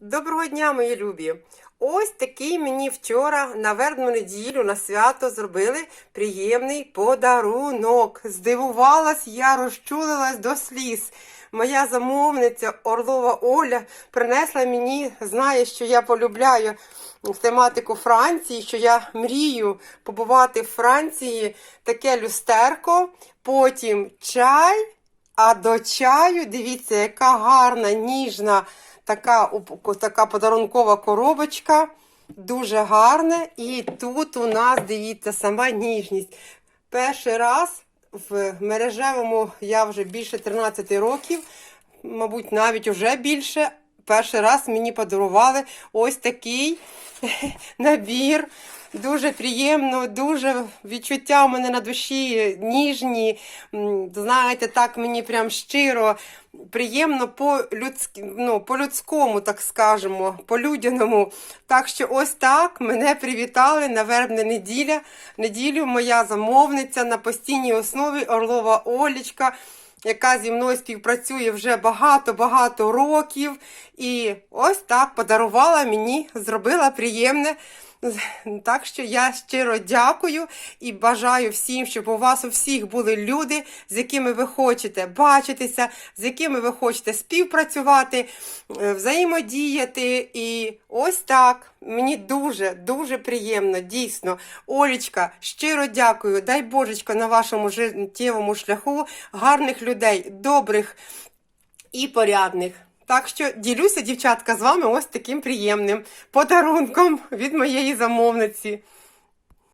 Доброго дня, мої любі! Ось такий мені вчора на вербну неділю на свято зробили приємний подарунок. Здивувалась я, розчулилась до сліз. Моя замовниця Орлова Оля принесла мені, знає, що я полюбляю тематику Франції, що я мрію побувати в Франції таке люстерко, потім чай. А до чаю, дивіться, яка гарна, ніжна така, така подарункова коробочка. Дуже гарна. І тут у нас, дивіться, сама ніжність. Перший раз в мережевому я вже більше 13 років, мабуть, навіть вже більше. Перший раз мені подарували ось такий набір. Дуже приємно, дуже відчуття у мене на душі ніжні. Знаєте, так мені прям щиро, приємно по-людськи, ну, по-людському, так скажемо, по-людяному. Так що ось так мене привітали на вербне неділя. Неділю моя замовниця на постійній основі Орлова Олічка яка зі мною співпрацює вже багато-багато років. І ось так подарувала мені, зробила приємне. Так що я щиро дякую і бажаю всім, щоб у вас у всіх були люди, з якими ви хочете бачитися, з якими ви хочете співпрацювати, е, взаємодіяти. І ось так. Мені дуже, дуже приємно, дійсно. Олічка, щиро дякую. Дай Божечко на вашому життєвому шляху гарних людей, добрих і порядних. Так що ділюся, дівчатка, з вами ось таким приємним подарунком від моєї замовниці.